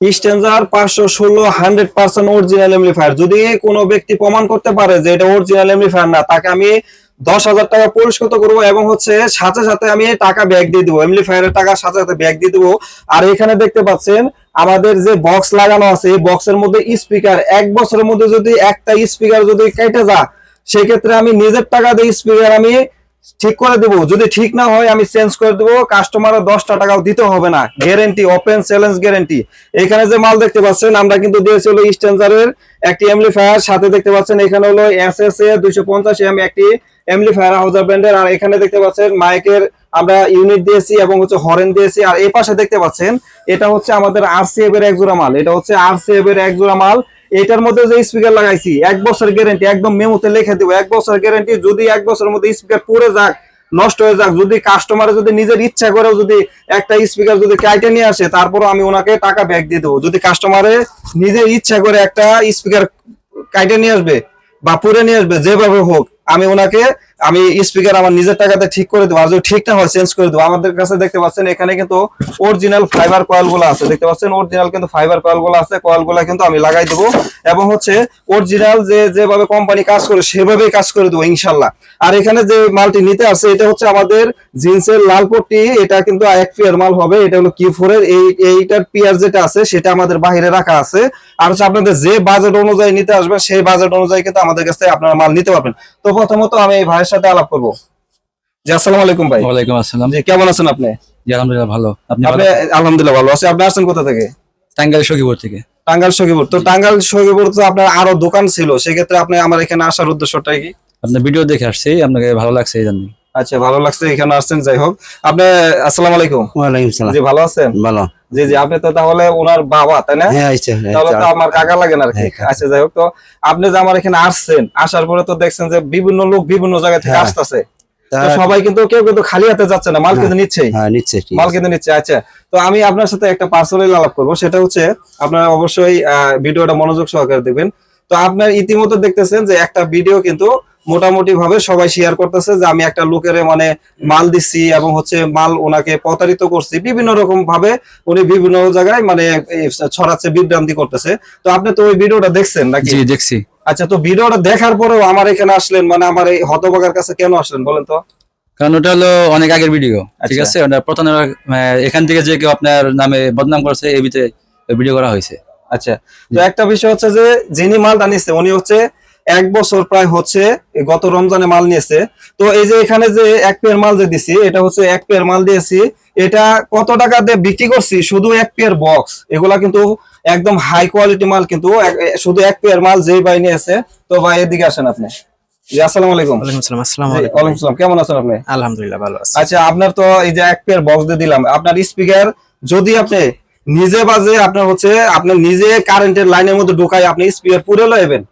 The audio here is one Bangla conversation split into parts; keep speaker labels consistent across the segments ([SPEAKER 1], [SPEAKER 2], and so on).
[SPEAKER 1] স্টেঞ্জার পাঁচশো ষোলো, হান্ড্রেড পার্সেন্ট অরিজিনাল এমলিফায়ার যদি কোনো ব্যক্তি প্রমাণ করতে পারে যে এটা অরিজিনাল এমলিফায়ার না, তাকে আমি দশ হাজার টাকা পুরস্কৃত করব এবং হচ্ছে সাথে সাথে আমি টাকা ব্যাগ দিয়ে দিবো। এমলিফায়ারের টাকা সাথে সাথে ব্যাগ দিয়ে দিবো। আর এখানে দেখতে পাচ্ছেন, আমাদের যে বক্স লাগানো আছে, এই বক্সের মধ্যে স্পিকার এক বছরের মধ্যে যদি একটা স্পিকার যদি কেটে যা সেক্ষেত্রে আমি নিজের টাকা দিয়ে স্পিকার আমি ঠিক করে দেবো। যদি ঠিক না হয়, আমি চেঞ্জ করে দেবো। কাস্টমারের দশটা টাকাও দিতে হবে না। গ্যারেন্টি ওপেন চ্যালেঞ্জ গ্যারেন্টি এখানে যে মাল দেখতে পাচ্ছেন, আমরা কিন্তু দিয়েছি হলো স্টেঞ্জারের একটি এমলিফায়ার সাথে দেখতে পাচ্ছেন, এখানে হলো এস এস এ দুইশো পঞ্চাশ এম একটি এমলিফায়ার হাউজার ব্র্যান্ডের আর এখানে দেখতে পাচ্ছেন মাইকের আমরা ইউনিট দিয়েছি এবং হচ্ছে হরেন দিয়েছি। আর এই পাশে দেখতে পাচ্ছেন, এটা হচ্ছে আমাদের আরসিএফ এর এক জোড়া মাল। এটা হচ্ছে আরসিএফ এর এক জোড়া মাল। এটার মধ্যে যে স্পিকার লাগাইছি, এক বছর গ্যারেন্টি একদম মেমোতে লিখে দেবো। এক বছর গ্যারেন্টি যদি এক বছরের মধ্যে স্পিকার পড়ে যাক, নষ্ট হয়ে যাক, যদি কাস্টমার যদি নিজের ইচ্ছা করেও যদি একটা স্পিকার যদি কাইটে নিয়ে আসে, তারপরও আমি ওনাকে টাকা ব্যাক দিয়ে দেবো। যদি কাস্টমারে নিজের ইচ্ছা করে একটা স্পিকার কাইটে নিয়ে আসবে বা পুরে নিয়ে আসবে, যেভাবে হোক, আমি ওনাকে আমি স্পিকার আমার নিজের টাকাতে ঠিক করে দেবো, আর যদি ঠিক না হয় চেঞ্জ করে দেবো। আমাদের কাছে দেখতে পাচ্ছেন এখানে কিন্তু অরিজিনাল ফাইবার কয়েলগুলো আছে। দেখতে পাচ্ছেন অরিজিনাল কিন্তু ফাইবার কয়েলগুলো আছে কয়েলগুলো কিন্তু আমি লাগাই দেবো। এবং হচ্ছে অরিজিনাল যে যেভাবে কোম্পানি কাজ করে, সেভাবেই কাজ করে দেবো, ইনশাল্লাহ। আর এখানে যে মালটি নিতে আসছে, এটা হচ্ছে আমাদের জিন্সের লাল পট্টি। এটা কিন্তু এক পিয়ার মাল হবে, এটা হলো কি ফোর এর। এই, এইটার পিয়ার যেটা আছে, সেটা আমাদের বাইরে রাখা আছে। আর হচ্ছে আপনাদের যে বাজেট অনুযায়ী নিতে আসবেন, সেই বাজেট অনুযায়ী কিন্তু আমাদের কাছে আপনারা মাল নিতে পারবেন। তো প্রথমত আমি এই ভাইয়ের সাথে আলাপ করব। জি আসসালামু আলাইকুম ভাই।
[SPEAKER 2] ওয়ালাইকুম আসসালাম।
[SPEAKER 1] জি কেমন আছেন আপনি?
[SPEAKER 2] জি আলহামদুলিল্লাহ ভালো। আপনি
[SPEAKER 1] আপনি আলহামদুলিল্লাহ ভালো। আছি আপনি আসছেন কোথা থেকে?
[SPEAKER 2] টাঙ্গাইল সখীপুর থেকে।
[SPEAKER 1] টাঙ্গাইল সখীপুর। তো টাঙ্গাইল সখীপুর তো আপনার আরও দোকান ছিল সেক্ষেত্রে আপনি আমার এখানে আসার উদ্দেশ্যটা কি?
[SPEAKER 2] আপনার ভিডিও দেখে আসছি আপনাকে ভালো লাগছে এই জন্য
[SPEAKER 1] আচ্ছা ভালো লাগছে এখানে আসছেন যাই হোক। আপনি আসসালামু আলাইকুম।
[SPEAKER 3] ওয়ালাইকুম সালাম।
[SPEAKER 1] জি ভালো আছেন?
[SPEAKER 3] ভালো।
[SPEAKER 1] জি জি আপনি তো তাহলে ওনার বাবা তাই না?
[SPEAKER 3] হ্যাঁ আচ্ছা হ্যাঁ,
[SPEAKER 1] তাহলে তো আমার কাকা লাগেন আর কি।
[SPEAKER 3] হ্যাঁ,
[SPEAKER 1] আচ্ছা যাই হোক তো আপনি যে আমার এখানে আসছেন আসার পরে তো দেখছেন যে বিভিন্ন লোক বিভিন্ন জায়গা থেকে। আসতেছে। সবাই কিন্তু কেউ কিন্তু খালি হাতে যাচ্ছে না মাল কিন্তু নিচ্ছেই।
[SPEAKER 3] নিচ্ছে
[SPEAKER 1] মাল। কিন্তু নিচ্ছে আচ্ছা। তো আমি আপনার সাথে একটা পার্সোনালি আলাপ করব সেটা হচ্ছে আপনারা অবশ্যই ভিডিওটা মনোযোগ সহকারে দেখবেন। তো আপনার ইতিমধ্যে দেখতেছেন যে একটা ভিডিও কিন্তু মোটামুটি ভাবে সবাই শেয়ার করতেছে যে আমি একটা লোকের মানে মাল দিচ্ছি এবং হচ্ছে মাল ওনাকে প্রতারিত করছি। বিভিন্ন রকম ভাবে উনি বিভিন্ন জায়গায় মানে ছড়াচ্ছে বিভ্রান্তি করতেছে। তো আপনি তো ওই ভিডিওটা দেখছেন নাকি?
[SPEAKER 2] দেখছি।
[SPEAKER 1] আচ্ছা তো ভিডিওটা দেখার পরেও আমার এখানে আসলেন মানে আমার এই হতবাগার কাছে কেন আসলেন বলেন তো?
[SPEAKER 2] কারণ ওটা হলো অনেক আগের ভিডিও ঠিক
[SPEAKER 1] আচ্ছা।
[SPEAKER 2] আছে? প্রথমে এখান থেকে যে কেউ আপনার নামে বদনাম করছে এই ভিতরে ভিডিও করা হয়েছে।
[SPEAKER 1] আচ্ছা তো একটা বিষয় হচ্ছে যে যিনি মালটা নিচ্ছে উনি হচ্ছে এক বছর প্রায় হচ্ছে গত রমজানে মাল নিয়েছে। তো এই যে এখানে যে এক পেয়ার মাল যে দিছি এটা হচ্ছে এক পেয়ার মাল দিয়েছি। এটা কত টাকা দিয়ে বিক্রি করছি? শুধু এক পেয়ার বক্স। এগুলা কিন্তু একদম হাই কোয়ালিটি মাল কিন্তু শুধু এক পেয়ার মাল যেই ভাই নিয়েছে। তো ভাই এদিকে আসেন আপনি। আসসালামু আলাইকুম।
[SPEAKER 4] আসসালাম। আসসালামু আলাইকুম।
[SPEAKER 1] ওয়ালাইকুম আসসালাম। কেমন আছেন আপনি?
[SPEAKER 4] আলহামদুলিল্লাহ ভালো আছি।
[SPEAKER 1] আচ্ছা আপনার তো এই যে এক পেয়ার বক্স দিয়ে দিলাম। আপনার স্পিকার যদি আপনি নিজে বাজে আপনার হচ্ছে আপনার নিজে কারেন্টের লাইনের মধ্যে ঢোকাই আপনি স্পিকার পুরে লইবেন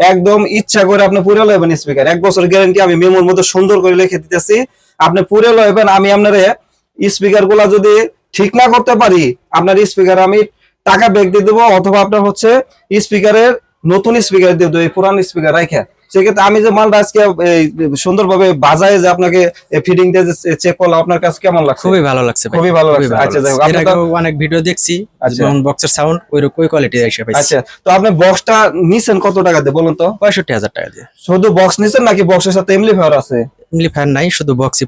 [SPEAKER 1] একদম ইচ্ছা করে আপনি পুরে লইবেন স্পিকার এক বছর গ্যারান্টি আমি মেমোর মধ্যে সুন্দর করে লিখে দিতেছি। আপনি পুরে লইবেন, আমি আপনার স্পিকারগুলা যদি ঠিক না করতে পারি, আপনার স্পিকার আমি টাকা ব্যাক দিয়ে দেবো, অথবা আপনার হচ্ছে স্পিকারের নতুন স্পিকার দিয়ে দেবো, এই পুরান স্পিকার রাখা সেক্ষেত্রে আমি যে মালটা আজকে সুন্দরভাবে বাজায় যে আপনাকে ফিডিং দিয়ে চেক করলাম আপনার কাছে কেমন লাগছে?
[SPEAKER 4] খুবই ভালো লাগছে
[SPEAKER 1] খুবই ভালো লাগছে। আচ্ছা যাই হোক
[SPEAKER 4] অনেক ভিডিও দেখছি
[SPEAKER 1] আচ্ছা।
[SPEAKER 4] যেমন বক্সের সাউন্ড ওই রকম কোয়ালিটি এসে পাইছি।
[SPEAKER 1] আচ্ছা তো আপনি বক্সটা নিছেন কত টাকা দিয়ে বলুন তো?
[SPEAKER 4] পঁয়ষট্টি হাজার টাকা দিয়ে।
[SPEAKER 1] শুধু বক্স নিছেন নাকি বক্সের সাথে এমলি ফেয়ার আছে?
[SPEAKER 4] নাই শুধু বক্সই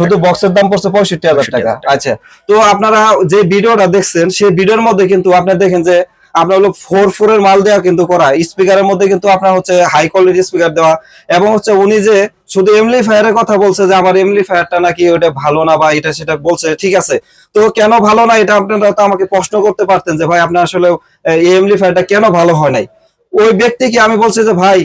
[SPEAKER 1] শুধু বক্সের দাম পড়ছে পঁয়ষট্টি হাজার
[SPEAKER 4] 65,000
[SPEAKER 1] টাকা।
[SPEAKER 4] টাকা।
[SPEAKER 1] আচ্ছা তো আপনারা যে ভিডিওটা দেখছেন সেই ভিডিওর মধ্যে কিন্তু আপনি দেখেন যে আপনার হলো ফোর ফোর এর মাল দেওয়া কিন্তু করা। স্পিকারের মধ্যে কিন্তু আপনার হচ্ছে হাই কোয়ালিটি স্পিকার দেওয়া এবং হচ্ছে উনি যে শুধু এমলি ফায়ারের কথা বলছে যে, আমার এমলি ফায়ারটা নাকি ওটা ভালো না বা এটা সেটা বলছে, ঠিক আছে। তো কেন ভালো না এটা আপনারা তো আমাকে প্রশ্ন করতে পারতেন যে, ভাই, আপনার আসলে এমলি ফায়ারটা কেন ভালো হয় নাই? ওই ব্যক্তিকে আমি বলছি যে, ভাই,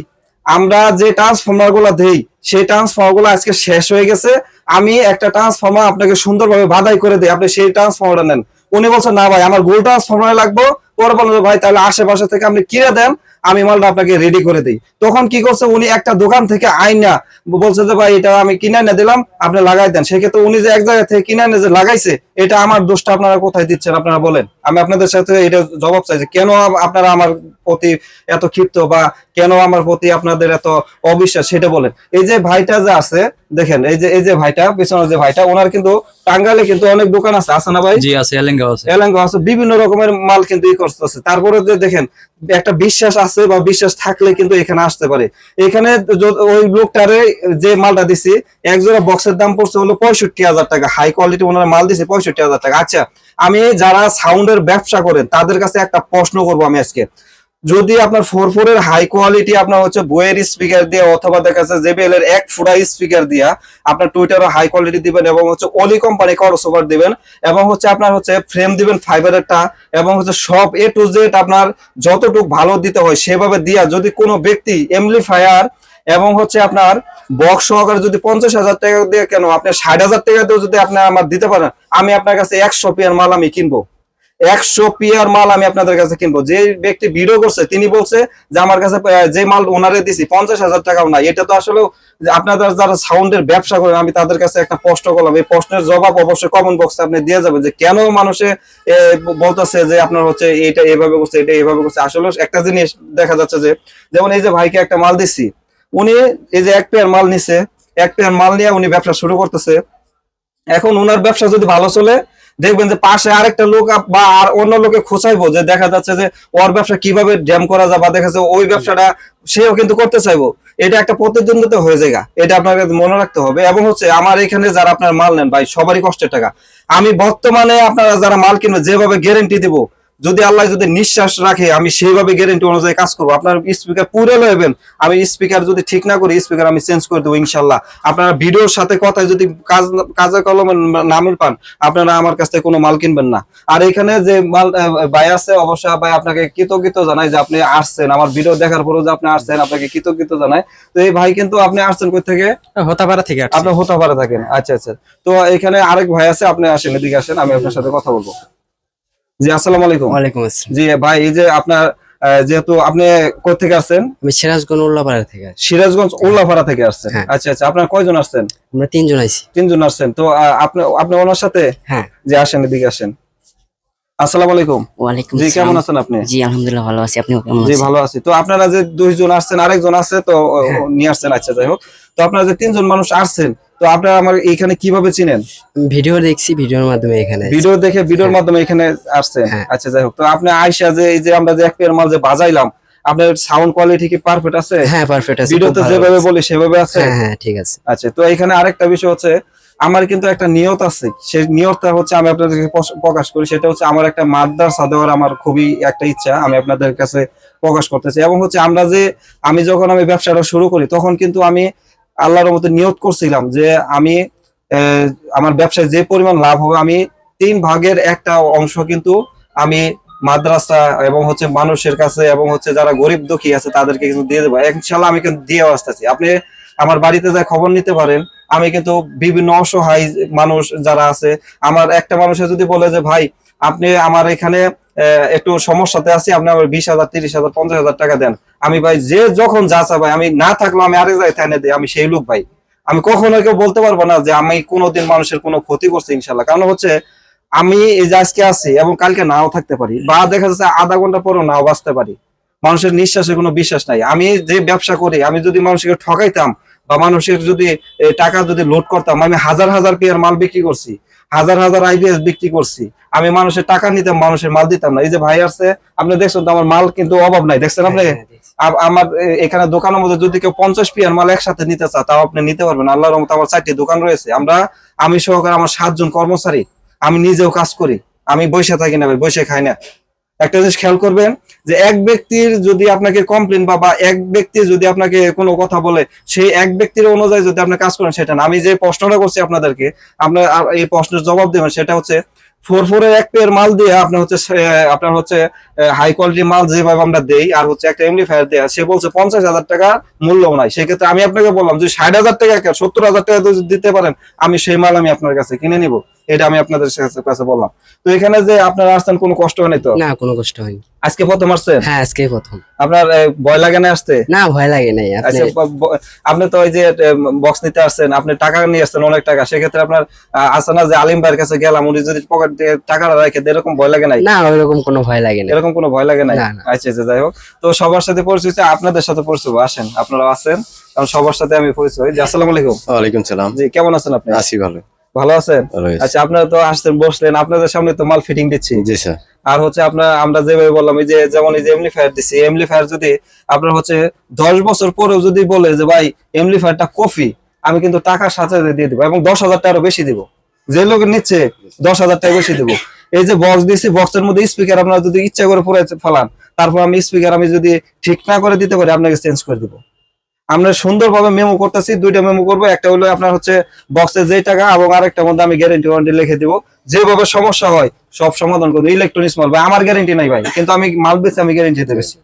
[SPEAKER 1] আমরা যে ট্রান্সফর্মারগুলো দেই, সেই ট্রান্সফর্মারগুলো আজকে শেষ হয়ে গেছে। আমি একটা ট্রান্সফর্মার আপনাকে সুন্দরভাবে বাধাই করে দিই। আপনি সেই ট্রান্সফর্মারটা নেন। উনি বলছেন না ভাই, আমার গোল ট্রান্সফর্মার লাগবে। পরে বলল ভাই, তাহলে আশেপাশে থেকে আপনি কিনে দেন, আমি মালটা আপনাকে রেডি করে দিই। তখন কি করছে, উনি একটা দোকান থেকে আইনা বলছে যে, ভাই, এটা আমি কিনে এনে দিলাম, আপনি লাগাই দেন। সেক্ষেত্রে উনি যে এক জায়গা থেকে কিনে এনে যে লাগাইছে, এটা আমার দোষটা আপনারা কোথায় দিচ্ছেন, আপনারা বলেন? আমি আপনাদের সাথে এটা জবাব চাইছি। কেন আপনারা আমার প্রতি এত ক্ষিপ্ত বা কেন আমার প্রতি আপনাদের এত অবিশ্বাস সেটা বলেন। এই যে ভাইটা যে আছে দেখেন এই যে এই যে ভাইটা পিছনে যে ভাইটা ওনার কিন্তু টাঙ্গালে কিন্তু অনেক দোকান আছে আছে না ভাই?
[SPEAKER 2] জি আছে এলেঙ্গা আছে।
[SPEAKER 1] এলাঙ্গা আছে বিভিন্ন রকমের মাল কিন্তু ই করতেছে। তারপরে যে দেখেন একটা বিশ্বাস আছে বা বিশ্বাস থাকলে কিন্তু এখানে আসতে পারে। এখানে ওই লোকটারে যে মালটা দিছি এক জোড়া বক্সের দাম পড়ছে হলো পঁয়ষট্টি হাজার টাকা। হাই কোয়ালিটি ওনারা মাল দিছে পঁয়ষট্টি হাজার টাকা। আচ্ছা আমি যারা সাউন্ডের ব্যবসা করেন তাদের কাছে একটা প্রশ্ন করব আমি আজকে। যদি আপনার ফোর ফোর এর হাই কোয়ালিটি আপনার হচ্ছে বইয়ের স্পিকার দিয়ে অথবা দেখা যাচ্ছে জেবিএল এর এক ফুটা স্পিকার দিয়া আপনার টুইটার হাই কোয়ালিটি দিবেন এবং হচ্ছে অলি কোম্পানি করসোভার দিবেন এবং হচ্ছে আপনার হচ্ছে ফ্রেম দিবেন ফাইবারেরটা এবং হচ্ছে সব এ টু জেড আপনার যতটুকু ভালো দিতে হয় সেভাবে দিয়া যদি কোনো ব্যক্তি এমপ্লিফায়ার এবং হচ্ছে আপনার বক্স সহকারে যদি পঞ্চাশ হাজার টাকা দিয়ে কেন আপনি ষাট হাজার টাকা দিয়ে যদি আপনি আমার দিতে পারেন, আমি আপনার কাছে একশো পিয়ার মাল আমি কিনবো। একশো পিয়ার মাল আমি আপনাদের কাছে কিনবো। যে ব্যক্তি ভিডিও করছে, তিনি বলছে যে আমার কাছে যে মাল ওনারে দিছি, পঞ্চাশ হাজার টাকাও না এটা তো আসলে আপনাদের যারা সাউন্ডের ব্যবসা করেন, আমি তাদের কাছে একটা প্রশ্ন করলাম। এই প্রশ্নের জবাব অবশ্যই কমেন্ট বক্সে আপনি দিয়ে যাবেন যে কেন মানুষে বলতেছে যে আপনার হচ্ছে এটা এভাবে করছে, এটা এভাবে করছে। আসলে একটা জিনিস দেখা যাচ্ছে যে, যেমন এই যে ভাইকে একটা মাল দিচ্ছি উনি এই যে এক পেয়ার মাল নিছে, এক পেয়ার মাল নিয়ে উনি ব্যবসা শুরু করতেছে। এখন ওনার ব্যবসা যদি ভালো চলে দেখবেন যে পাশে আরেকটা লোক বা আর অন্য লোকে খোঁচাইবো, যে দেখা যাচ্ছে যে ওর ব্যবসা কীভাবে ড্যাম করা যায়, বা দেখা যাচ্ছে ওই ব্যবসাটা সেও কিন্তু করতে চাইব। এটা একটা প্রতিদ্বন্দ্বিতা হয়ে যায় এটা আপনাকে মনে রাখতে হবে। এবং হচ্ছে আমার এখানে যারা আপনার মাল নেন, ভাই, সবারই কষ্টের টাকা। আমি বর্তমানে আপনারা যারা মাল কিনবে যেভাবে গ্যারেন্টি দিব যদি আল্লাহ যদি নিঃশ্বাস রাখে আমি সেইভাবে গ্যারেন্টি অনুযায়ী কাজ করব। আপনার স্পিকার পুরে লইবেন। আমি স্পিকার যদি ঠিক না করি স্পিকার আমি চেঞ্জ করে দেবো ইনশাল্লাহ। আপনারা ভিডিওর সাথে কথায় যদি কাজ কাজে কলমে নামিল পান আপনারা আমার কাছ থেকে কোনো মাল কিনবেন না। আর এখানে যে মাল ভাই আছে অবশ্যই ভাই আপনাকে কৃতজ্ঞতা জানাই যে আপনি আসছেন। আমার ভিডিও দেখার পরেও যে আপনি আসছেন আপনাকে কৃতজ্ঞতা জানাই। তো এই ভাই কিন্তু আপনি আসছেন কই থেকে?
[SPEAKER 4] হতাপাড়া থেকে।
[SPEAKER 1] আপনি হোতাপাড়া থাকেন। আচ্ছা আচ্ছা। তো এখানে আরেক ভাই আছে আপনি আসেন এদিকে আসেন আমি আপনার সাথে কথা বলব। জি আসসালামু আলাইকুম।
[SPEAKER 4] ওয়ালাইকুম আসসালাম।
[SPEAKER 1] জি ভাই এই যে আপনার যেহেতু আপনি কোথা থেকে আসছেন?
[SPEAKER 4] আমি সিরাজগঞ্জ উল্লাপাড়া থেকে
[SPEAKER 1] সিরাজগঞ্জ উল্লাপাড়া থেকে আসছেন।
[SPEAKER 4] হ্যাঁ।
[SPEAKER 1] আচ্ছা আচ্ছা আপনার কয়জন আসছেন?
[SPEAKER 4] আমরা তিনজন আইছি।
[SPEAKER 1] তিনজন আসছেন। তো আপনি আপনি ওনার সাথে?
[SPEAKER 4] হ্যাঁ।
[SPEAKER 1] যে আসেন এদিকে আসেন। আসসালামু আলাইকুম।
[SPEAKER 3] ওয়ালাইকুম
[SPEAKER 1] জি কেমন আছেন আপনি?
[SPEAKER 3] জি আলহামদুলিল্লাহ ভালো আছি। আপনি কেমন
[SPEAKER 1] জি ভালো আছি। তো আপনারা যে দুইজন আসছেন আরেকজন আছে তো ও, নিয়ে আসছেন। আচ্ছা যাই হোক। তো আপনারা যে তিনজন মানুষ আসছেন তো আপনারা আমার এখানে কীভাবে চিনেন?
[SPEAKER 4] ভিডিও দেখছি ভিডিওর মাধ্যমে এখানে।
[SPEAKER 1] ভিডিও দেখে ভিডিওর মাধ্যমে এখানে আসছেন?
[SPEAKER 4] হ্যাঁ।
[SPEAKER 1] আচ্ছা যাই হোক। তো আপনি আইসা যে এই যে আমরা যে এক পেয়ার মাল যে বাজাইলাম আপনার সাউন্ড কোয়ালিটি কি পারফেক্ট আছে?
[SPEAKER 4] হ্যাঁ পারফেক্ট আছে
[SPEAKER 1] ভিডিওতে যেভাবে বলি সেভাবে আছে?
[SPEAKER 4] হ্যাঁ হ্যাঁ ঠিক আছে।
[SPEAKER 1] আচ্ছা তো এখানে আরেকটা বিষয় হচ্ছে আমার কিন্তু একটা নিয়ত আছে। সেই নিয়তটা হচ্ছে আমি আপনাদেরকে প্রকাশ করি সেটা হচ্ছে আমার একটা মাদ্রাসা দেওয়ার আমার খুবই একটা ইচ্ছা আমি আপনাদের কাছে প্রকাশ করতেছি এবং হচ্ছে আমরা যে আমি যখন আমি ব্যবসাটা শুরু করি তখন কিন্তু আমি আল্লাহর মতো নিয়ত করছিলাম যে আমি আমার ব্যবসায় যে পরিমাণ লাভ হবে, আমি তিন ভাগের একটা অংশ কিন্তু আমি মাদ্রাসা এবং হচ্ছে মানুষের কাছে এবং হচ্ছে যারা গরিব দুঃখী আছে তাদেরকে কিন্তু দিয়ে দেবো। ইনশাল্লাহ আমি কিন্তু দিয়ে আসতেছি। আপনি আমার বাড়িতে যা খবর নিতে পারেন, আমি কিন্তু বিভিন্ন অসহায় মানুষ যারা আছে, আমার একটা মানুষে যদি বলে যে, ভাই, আপনি আমার এখানে একটু সমস্যাতে আছি, আপনি আমার বিশ হাজার, তিরিশ হাজার, পঞ্চাশ হাজার টাকা দেন। আমি ভাই, যে যখন যা ভাই, আমি না থাকলেও আমি আরেক জায়গায় এনে দিই, আমি সেই লোক ভাই। আমি কখনো কেউ বলতে পারব না যে আমি কোনোদিন মানুষের কোনো ক্ষতি করছি ইনশাল্লাহ। কারণ হচ্ছে, আমি এই যে আজকে আছি এবং কালকে নাও থাকতে পারি, বা দেখা যাচ্ছে আধা ঘণ্টা পরেও নাও বাঁচতে পারি। মানুষের নিঃশ্বাসে কোনো বিশ্বাস নাই। আমি যে ব্যবসা করি, আমি যদি মানুষকে ঠকাইতাম, বা মানুষের যদি টাকা যদি লোড করতাম, আমি হাজার হাজার পেয়ার মাল বিক্রি করছি হাজার হাজার আইবিএস বিক্রি করছি। আমি মানুষের টাকা নিতাম মানুষের মাল দিতাম না। এই যে ভাই আছে আপনি দেখছেন তো আমার মাল কিন্তু অভাব নাই দেখছেন আপনি?
[SPEAKER 4] হ্যাঁ, হ্যাঁ,
[SPEAKER 1] আমার এখানে দোকানের মধ্যে যদি কেউ পঞ্চাশ পিয়ার মাল একসাথে নিতে চা তাও আপনি নিতে পারবেন। আল্লাহর রহমতে আমার চারটি দোকান রয়েছে। আমরা আমি সহকারে আমার সাতজন কর্মচারী আমি নিজেও কাজ করি। আমি বসে থাকি না বসে খাই না। একটা জিনিস খেয়াল করবেন যে এক ব্যক্তির যদি আপনাকে কমপ্লেন বা বা এক ব্যক্তি যদি আপনাকে কোনো কথা বলে, সেই এক ব্যক্তির অনুযায়ী যদি আপনি কাজ করেন, সেটা না। আমি যে প্রশ্নটা করছি আপনাদেরকে, আপনার এই প্রশ্নের জবাব দেবেন, সেটা হচ্ছে ফোর ফোরের এক পেয়ার মাল দিয়ে আপনার হচ্ছে আপনার হচ্ছে হাই কোয়ালিটি মাল যেভাবে আমরা দেই, আর হচ্ছে একটা এমপ্লিফায়ার দেয়া, সে বলছে পঞ্চাশ হাজার টাকা মূল্য নাই। সেক্ষেত্রে আমি আপনাকে বললাম যে ষাট হাজার টাকা সত্তর হাজার টাকা যদি দিতে পারেন, আমি সেই মাল আমি আপনার কাছে কিনে নিব। এটা আমি আপনাদের কাছে বললাম। তো এখানে যে আপনারা আসতেন কোনো কষ্ট হয়নি তো?
[SPEAKER 4] না, কোনো কষ্ট হয়নি।
[SPEAKER 1] আজকে প্রথম আসছেন?
[SPEAKER 4] হ্যাঁ আজকে প্রথম।
[SPEAKER 1] আপনার ভয় লাগে না আসতে?
[SPEAKER 4] না ভয় লাগে নাই। আপনি
[SPEAKER 1] আচ্ছা তো ওই যে বক্স নিতে আসছেন আপনি টাকা নিয়ে আসছেন অনেক টাকা সেক্ষেত্রে আপনার আছে না যে আলিম ভাইয়ের কাছে গেলাম উনি যদি পকেট দিয়ে টাকাটা রেখে এরকম ভয় লাগে নাই?
[SPEAKER 4] না ওইরকম কোনো ভয় লাগে না
[SPEAKER 1] এরকম কোনো ভয় লাগে নাই?
[SPEAKER 4] না।
[SPEAKER 1] আচ্ছা আচ্ছা যাই হোক। তো সবার সাথে পরিচয় হচ্ছে, আপনাদের সাথে পরিচয় হব। আসেন আপনারা আছেন কারণ সবার সাথে আমি পরিচয় হই। জি আসসালামু আলাইকুম।
[SPEAKER 5] ওয়ালাইকুম সালাম।
[SPEAKER 1] জি কেমন আছেন আপনি?
[SPEAKER 5] আছি ভালো।
[SPEAKER 1] ভালো আছেন? আচ্ছা আপনারা তো আসছেন বসলেন আপনাদের সামনে তো মাল ফিটিং দিচ্ছি।
[SPEAKER 3] জি স্যার।
[SPEAKER 1] আর হচ্ছে আপনার আমরা যেভাবে বললাম এই যে যেমন এই যে এমলি ফায়ার দিচ্ছি এমলি ফায়ার যদি আপনার হচ্ছে দশ বছর পরেও যদি বলে যে ভাই এমলি ফায়ারটা কফি আমি কিন্তু টাকার সাথে দিয়ে দিব এবং দশ হাজার টাকা বেশি দিব। যে লোক নিচ্ছে দশ হাজার টাকা বেশি দিব। এই যে বক্স দিচ্ছি বক্সের মধ্যে স্পিকার আপনারা যদি ইচ্ছা করে পুরো ফেলান তারপর আমি স্পিকার আমি যদি ঠিক না করে দিতে পারি আপনাকে চেঞ্জ করে দিব। আমরা সুন্দরভাবে মেমো করতেছি, দুইটা মেমো করব। একটা হলো আপনার হচ্ছে বক্সে যেই টাকা এবং আরেকটা মধ্যে আমি গ্যারেন্টি ওয়ারেন্টি লিখে দিব। যেভাবে সমস্যা হয়, সব সমাধান করব। ইলেকট্রনিক্স মাল, ভাই, আমার গ্যারেন্টি নাই, ভাই। কিন্তু আমি মাল বেছে আমি গ্যারেন্টি দিতে বেশি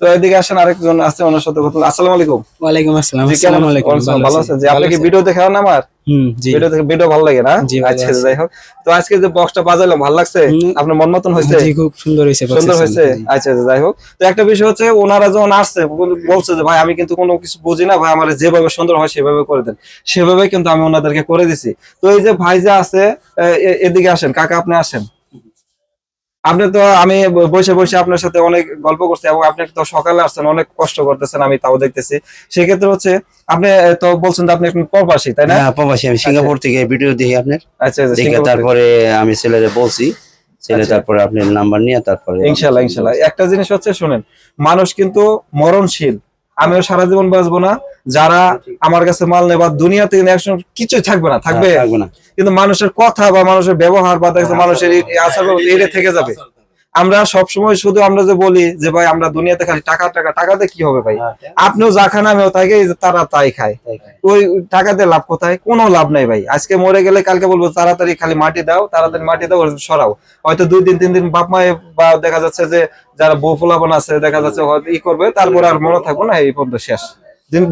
[SPEAKER 1] তো এদিকে আসেন আরেকজন আছে ওনার সাথে কথা। আসসালামু আলাইকুম।
[SPEAKER 5] ওয়ালাইকুম আসসালাম। আসসালামু আলাইকুম।
[SPEAKER 1] ভালো আছেন? জি আপনি কি ভিডিও দেখেন আমার?
[SPEAKER 5] হুম জি।
[SPEAKER 1] ভিডিও দেখে ভিডিও ভালো লাগে না? আচ্ছা যাই হোক। তো আজকে যে বক্সটা বাজাইলাম ভালো লাগছে? আপনার মন মতন হয়েছে?
[SPEAKER 5] জি খুব সুন্দর হয়েছে
[SPEAKER 1] সুন্দর হয়েছে? আচ্ছা আচ্ছা, যাই হোক। তো একটা বিষয় হচ্ছে ওনারা যখন আসছে বলছে যে ভাই আমি কিন্তু কোনো কিছু বুঝি না ভাই আমার যেভাবে সুন্দর হয় সেভাবে করে দেন। সেভাবে কিন্তু আমি ওনাদেরকে করে দিছি। তো এই যে ভাই যে আছে এদিকে আসেন কাকা আপনি আসেন। আপনি তো আমি বসে বসে আপনার সাথে অনেক গল্প করছি এবং আপনি তো সকালে আসছেন অনেক কষ্ট করতেছেন আমি তাও দেখতেছি। সেক্ষেত্রে হচ্ছে আপনি তো বলছেন যে আপনি একজন প্রবাসী তাই না?
[SPEAKER 3] হ্যাঁ প্রবাসী আমি সিঙ্গাপুর থেকে ভিডিও দেখি আপনার।
[SPEAKER 1] আচ্ছা আচ্ছা
[SPEAKER 3] দেখে তারপরে আমি ছেলেরে বলছি ছেলে
[SPEAKER 1] আচ্ছা।
[SPEAKER 3] তারপরে আপনার নাম্বার নিয়ে তারপরে
[SPEAKER 1] ইনশাল্লাহ ইনশাল্লাহ। একটা জিনিস হচ্ছে শুনেন মানুষ কিন্তু মরণশীল। আমিও সারা জীবন বাঁচবো না যারা আমার কাছে মাল নেবা দুনিয়াতে কিন্তু একসময় কিছুই থাকবে না থাকবে।
[SPEAKER 3] হ্যাঁ, না।
[SPEAKER 1] কিন্তু মানুষের কথা বা মানুষের ব্যবহার বা দেখো মানুষের আচার এটা থেকে যাবে। আমরা সবসময় শুধু আমরা যে বলি যে ভাই আমরা দুনিয়াতে খালি টাকা টাকা টাকাতে কি হবে ভাই? আপনিও যা খান আমিও তাই তারা তাই খায়। ওই টাকাতে লাভ কোথায়? কোনো লাভ নাই ভাই। আজকে মরে গেলে কালকে বলব তাড়াতাড়ি খালি মাটি দাও তাড়াতাড়ি মাটি দাও সরাও। হয়তো দুই দিন তিন দিন বাপ মায়ে বা দেখা যাচ্ছে যে যারা বউ ফোলাপন আছে দেখা যাচ্ছে হয়তো ই করবে তারপরে আর মনে থাকব না এই পর্যন্ত শেষ।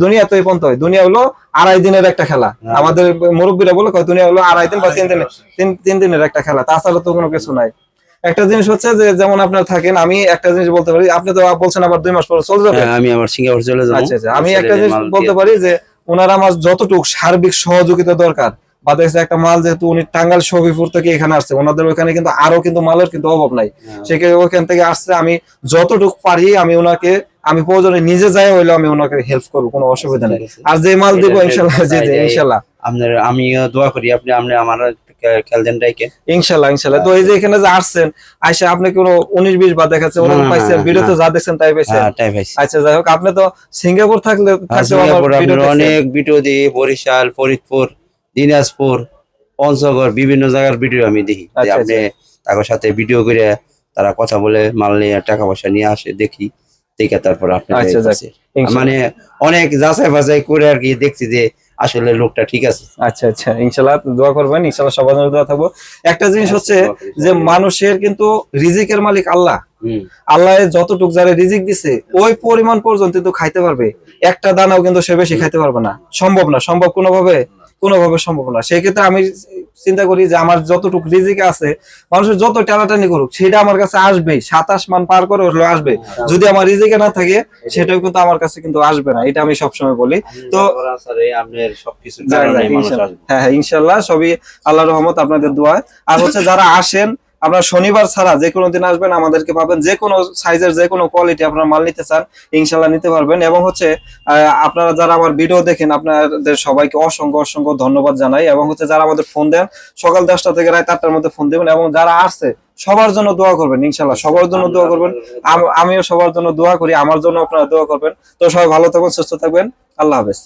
[SPEAKER 1] দুনিয়া তো এই পর্যন্ত হয়। দুনিয়া হলো আড়াই দিনের একটা খেলা। আমাদের মুরব্বীরা বলে কয় দুনিয়া হলো আড়াই দিন বা তিন দিনের তিন তিন দিনের একটা খেলা। তাছাড়া তো কোনো কিছু নাই। একটা জিনিস হচ্ছে যে যেমন আপনার থাকেন আমি একটা জিনিস বলতে পারি আপনি তো বলছেন আবার দুই মাস পরে চলে যাবেন
[SPEAKER 3] হ্যাঁ, আমি আবার সিঙ্গাপুর চলে যাব।
[SPEAKER 1] আচ্ছা আচ্ছা। আমি একটা জিনিস বলতে পারি যে ওনারা আমার যতটুকু সার্বিক সহযোগিতা দরকার বা দেখছে একটা মাল যেহেতু উনি টাঙ্গাল শফিপুর থেকে এখানে আসছে ওনাদের ওখানে কিন্তু আরও কিন্তু মালের কিন্তু অভাব নাই।
[SPEAKER 3] হ্যাঁ।
[SPEAKER 1] সেক্ষেত্রে ওখান থেকে আসছে আমি যতটুকু পারি আমি ওনাকে আমি প্রয়োজনে নিজে যাই হইলে আমি ওনাকে হেল্প করব কোনো অসুবিধা নেই। আর যে মাল দিব ইনশাল্লাহ জি ইনশাল্লাহ।
[SPEAKER 3] আপনার আমিও দোয়া করি আপনি আপনি আমার খেয়াল দেন
[SPEAKER 1] ইনশাল্লাহ ইনশাল্লাহ। তো এই যে এখানে যে আসছেন আইসা আপনি কোনো উনিশ বিশ বা দেখাচ্ছে পাইছেন ভিডিওতে যা দেখছেন তাই পাইছেন।
[SPEAKER 3] হ্যাঁ তাই
[SPEAKER 1] আচ্ছা যাই হোক আপনি তো সিঙ্গাপুর থাকলে।
[SPEAKER 3] অনেক ভিডিও দিই বরিশাল ফরিদপুর দিনাজপুর পঞ্চগড় বিভিন্ন জায়গার ভিডিও আমি দেখি। যে
[SPEAKER 1] আচ্ছা,
[SPEAKER 3] আপনি তাদের সাথে ভিডিও করে তারা কথা বলে মাল নিয়ে টাকা পয়সা নিয়ে আসে দেখি। দেখে তারপর
[SPEAKER 1] আচ্ছা,
[SPEAKER 3] মানে অনেক যাচাই বাছাই করে আর কি দেখছি যে আসলে লোকটা ঠিক আছে।
[SPEAKER 1] আচ্ছা আচ্ছা ইনশাল্লাহ দোয়া করবেন ইনশাল্লাহ সবার জন্য দোয়া থাকব। একটা জিনিস হচ্ছে যে মানুষের কিন্তু রিজিকের মালিক আল্লাহ। আল্লাহ যতটুক যারা রিজিক দিছে ওই পরিমাণ পর্যন্ত কিন্তু খাইতে পারবে। একটা দানাও কিন্তু সে বেশি খাইতে পারবে না। সম্ভব না সম্ভব কোনোভাবে কোনোভাবে সম্ভব না। সেই ক্ষেত্রে আমি চিন্তা করি যে আমার যতটুকু রিজিক আছে মানুষের যত টানাটানি করুক সেটা আমার কাছে আসবেই সাতাশ মান পার করে আসবে। যদি আমার রিজিকে না থাকে সেটাও কিন্তু আমার কাছে কিন্তু আসবে না। এটা আমি সবসময় বলি। তো। হ্যাঁ হ্যাঁ ইনশাল্লাহ। সবই আল্লাহ রহমত আপনাদের দোয়া আর হচ্ছে যারা আসেন আপনারা শনিবার ছাড়া যে কোনো দিন আসবেন, আমাদেরকে পাবেন যে কোনো সাইজের যে কোনো কোয়ালিটি আপনারা মাল নিতে চান ইনশাল্লাহ নিতে পারবেন। এবং হচ্ছে আপনারা যারা আমার ভিডিও দেখেন, আপনাদের সবাইকে অসংখ্য অসংখ্য ধন্যবাদ জানাই। এবং হচ্ছে, যারা আমাদের ফোন দেন, সকাল দশটা থেকে রাত আটটার মধ্যে ফোন দেবেন। এবং যারা আসছে, সবার জন্য দোয়া করবেন ইনশাল্লাহ সবার জন্য দোয়া করবেন। আমিও সবার জন্য দোয়া করি, আমার জন্য আপনারা দোয়া করবেন। তো সবাই ভালো থাকবেন, সুস্থ থাকবেন। আল্লাহ হাফেজ।